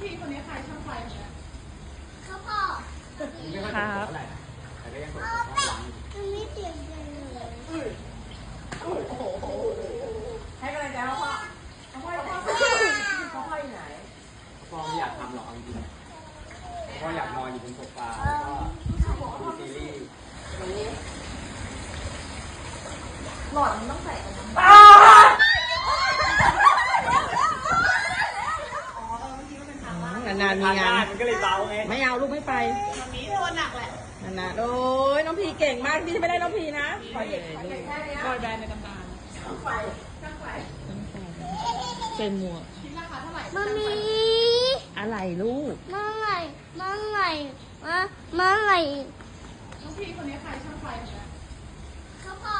พี่คนนี้ใครช่างไฟคนเนี้ยเขาพ่อไม่ค่อยจะเท่าไหร่นะแต่ก็ยังกดเอากดไปล้างอยู่มันไม่เปลี่ยนใจเลยให้กำลังใจพ่อพ่อพ่อพ่อพ่อพ่อพ่ออยู่ไหนพ่อไม่อยากทำหรอกเอาจริงๆพ่ออยากนอนอยู่บนโซฟาแล้วก็ดูซีรีส์ หลอดมันต้องใส่กันนะอ๋อเออเมื่อกี้มันเป็นทางลาด นานๆมีงาน มันก็เลยเบาไงไม่เอาลูกไม่ไปตอนนี้โดนหนักแหละนานๆโอ้ยน้องพีเก่งมากพี่ไม่ได้น้องพีนะขอเด็กแค่เนี้ยบอยแบนด์ในตำนานช่างไฟช่างไฟเป็นหมวกคิดราคาเท่าไหร่มันมีอะไรลูกเมื่อไหร่เมื่อไหร่มาเมื่อไหร่น้องพี่คนนี้ใครช่างไฟคนเนี้ยเขาพ่อ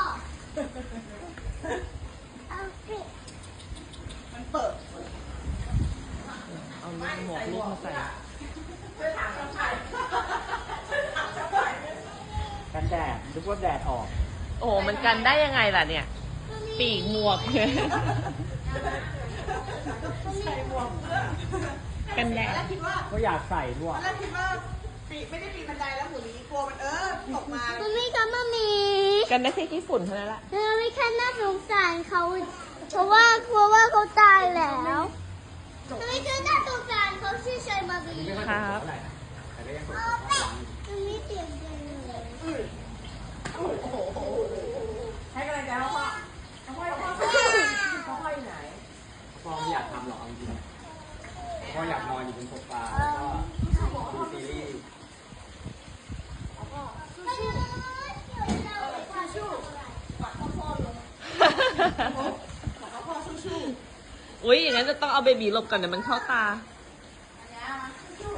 เอาไปมันเปิดเอาลูก หมวกลูกมาใส่ช่วยถามช่างไฟช่วยถามช่างไฟกันแดดนึกว่าแดดออก โอ้มันกันได้ยังไงล่ะเนี่ย ปีกหมวก ใส่หมวกเพื่อกันแดด แล้วคิดว่าก็อยากใส่ด้วยตอนแรกคิดว่าปีไม่ได้ปีนบันไดแล้วหมุนอย่างนี้กลัวมันเออตกมามันมีก็มันมีกันได้แค่ขี้ฝุ่นเท่านั้นแหละ เออไม่แค่น่าสงสารเขา เพราะว่าเพราะว่าเขาตายแล้วไม่ใช่น่าสงสารเขาชื่อ ชัยมาบีไม่ค่อยจะเท่าไหร่นะแต่ก็ยังกดกดล้างอยู่มันไม่เปลี่ยนเลยให้กำลังใจพ่อพ่อพ่อพ่อพ่อพ่อพ่ออยู่ไหนพอไม่อยากทำหรอกเอาจริงๆพออยากนอนอยู่บนโซฟาแล้วก็ดูซีรีส์อุ้ยอย่างนั้นจะต้องเอาเบบีหลบก่อนเดี๋ยวมันเข้าตา ๆอันเนี้ยมาสู้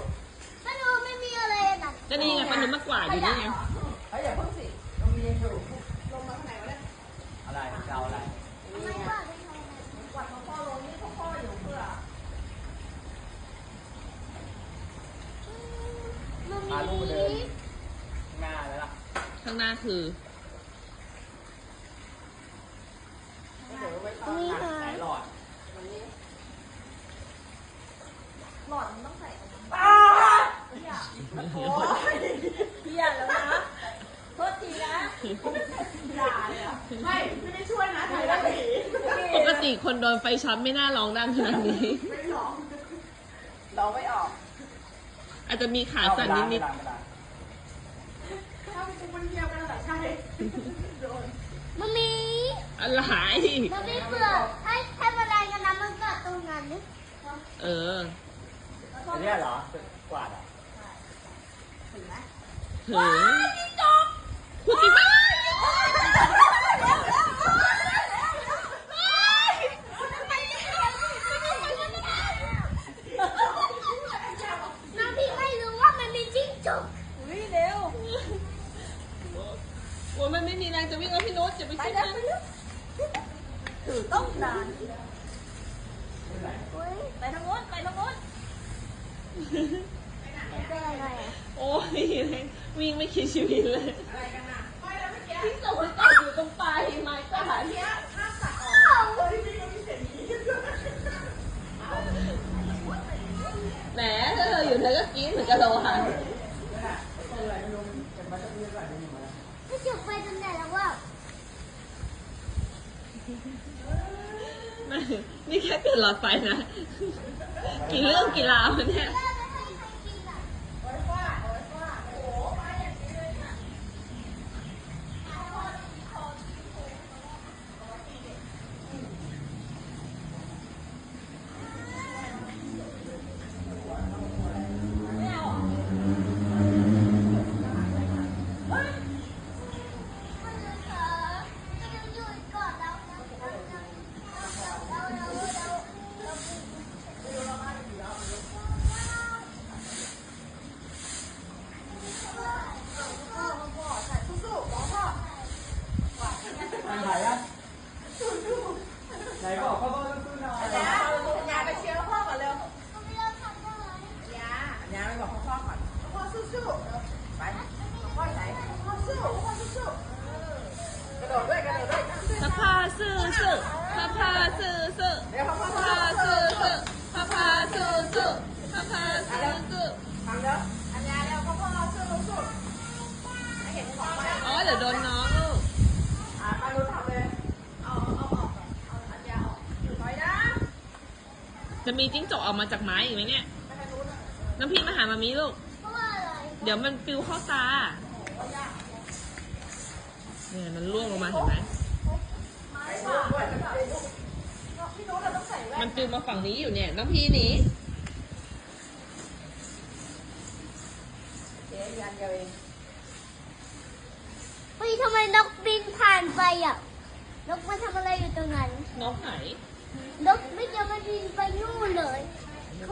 ถ้าดูไม่มีอะไรหนั กก็นี่ไงปันนุมากกว่าอยู่นี่ไงๆเฮ้ยอย่าเพิ่งสิเรามีอยู่ลงมาข้างไหนวะเนี่ยอะไรจะเอาอะไรไม่ว่าไม่ทำอะไรกวัดพ่อพ่อลงนี่พ่อพ่ออยู่เพื่อมันพาลูกมาเดินมีข้างหน้าแล้วล่ะข้างหน้าคือ มี อะ หา ไหนหลอด หลอดมันต้องใส่กันนะโอ้ยเพี้ยนแล้วนะโทษทีนะด่าเลยอะไม่ไม่ได้ช่วยนะถ่ายได้ผี ปก ติคนโดนไฟช็อตไม่น่าร้องดังขนาดนี้ ไม่ร้องร้องไม่ออกอาจจะมีขาสั่นนิดเอาเวลาเวลาถ้ากูมันเงียบกันแต่ใช่โดนมันมีๆอะไรมันมีเปลือกให้ให้แมลงกับน้ำมันกัดตรงนั้นนี่เอออันเนี้ยเหรอกวาดอะถึงพูดจริงปะ น้ำพี่ไม่รู้ว่ามันมีจิ้งจก อุ้ยเร็ว โอ้ยมันไม่มีแรงจะวิ่งแล้วพี่โน้ตจะไป ไป คิด เร็ว นะ ไปเร็วถือต้อ งนานอุ๊ยไปทางโน้นไปทางโน้นมันเป็นอะไรอะโอ้ยวิ่งไม่คิดชีวิตเลยอะไรกันอะไม่แล้วเมื่อกี้พี่สวยตกอยู่ตรงปลายไม้กวาเมื่อดกี้ห้ามตัดออกเฮ้ยพี่ก็มีเสียงนี้แหมถ้าเธออยู่เธอก็กรี๊ดเหมือนกันเราค่ะ ถ้าจุดไฟจนไหนแล้วว่า ไม่ นี่แค่เปลี่ยนหลอดไฟนะ กี่เรื่องกี่ราวเนี่ย thằng này á. Này bỏ qua bao cứ nào. Dạ, nhà mày chiếu hoa vào lều Dạ, nhà mày bỏ hoa khỏi Hoa sư sư Phải, hoa này Hoa sư, hoa sư sư Cái đồ đấy, cái đồ đấy. Hoa sư sư Hoa sư sư Hoa sư sư Hoa sư sư Hoa sư sư Thằng đó Ở nhà đều có hoa sư sư Ở đồn มีจิ้งจกออกมาจากไม้อีกไหมเนี่ย น้ำพี่มาหามามีลูกเพราะว่าอะไรเดี๋ยวมันปิวเข้าตา เนี่ยมันร่วงลงมาเห็นไหมพี่นุ๊กเราต้องใส่แว่นมันปิวมาฝั่งนี้อยู่เนี่ย น้องพี่หนีเดี๋ยวยันเดียวเองเฮ้ยทำไมนกบินผ่านไปอะ นกมาทำอะไรอยู่ตรงนั้น นกไหน นกไม่ยอมมาบินไปนู่นเลย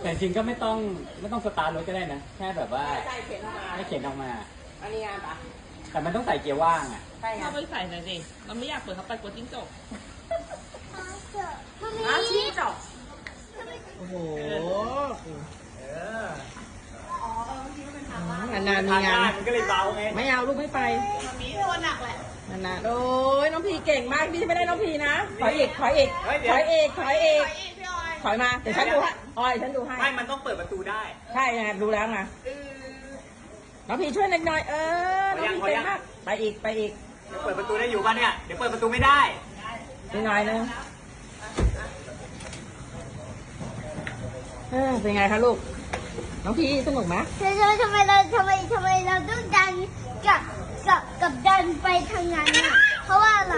แต่จริงก็ไม่ต้องไม่ต้องสตาร์ทรถก็ได้นะแค่แบบว่าใส่เข็นออกมาให้เข็นออกมา อันนี้งานปะแต่มันต้องใส่เกียร์ว่างอะใช่ไงเข้าไปใส่หน่อยดิเราไม่อยากเปิดเข้าไปกลัวจิ้งจกมันมีอาชีพจบโอ้โหเออนานๆมีงาน มันก็เลยเบาไง ไม่เอาลูกไม่ไปมีตัวหนักแหละ นานๆโอ้ยน้องพีเก่งมากพี่จะไม่ได้น้องพีนะถอยอีกถอยอีกเฮ้ยเดี๋ยวถอยอีกถอยอีกไปอีกพี่ออยถอยมาเดี๋ยวฉันดูให้ออยฉันดูให้ไม่มันต้องเปิดประตูได้ ใช่ไงดูแล้วไงน้องพีช่วยหน่อยหน่อยเออน้องพีเก่งมากไปอีกไปอีกเดี๋ยวเปิดประตูได้อยู่ป่ะเนี่ยเดี๋ยวเปิดประตูไม่ได้นิดหน่อยนึงเออเป็นไงคะลูก น้องพีสนุกไหมทำไมทำไมเราทำไมทำไมเราต้องดันกับกับกับดันไปทางนั้นอะ เพราะว่าอะไร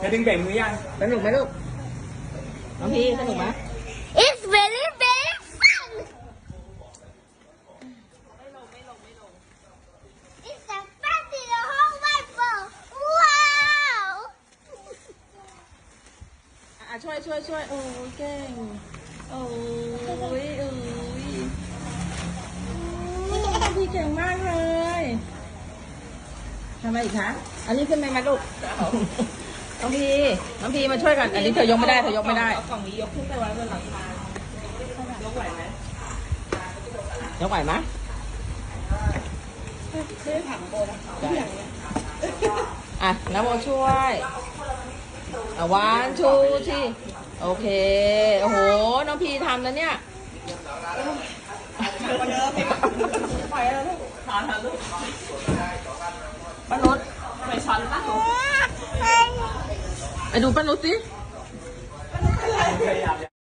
เดี๋ยวดึงเบรกมือยังสนุกไหมลูกน้องพีสนุกไหม It's very very fun ไม่ลงไม่ลงไม่ลง It's the best in the whole wide world Wow อะช่วยช่วยช่วยโอ้ยเก่งโอ้ยโอ้ยน้องพีเก่งมากเลยทำอะไรอีกคะ อันนี้ขึ้นไหมไหมลูก น้องพีน้องพีมาช่วยกัน อันนี้เธอยกไม่ได้เธอยกไม่ได้ เอากล่องนี้ยกขึ้นไปไว้บนหลังคายกไหวไหมยกไหวไหมซื้อถังโบนะอะน้ำโมช่วยอะวันชูที่โอเค โอ้โห น้องพีทำแล้วเนี่ยมาเดิม ไปช้อนเถอะลูกป้านุชไปช้อนป่ะไปดูป้านุสิ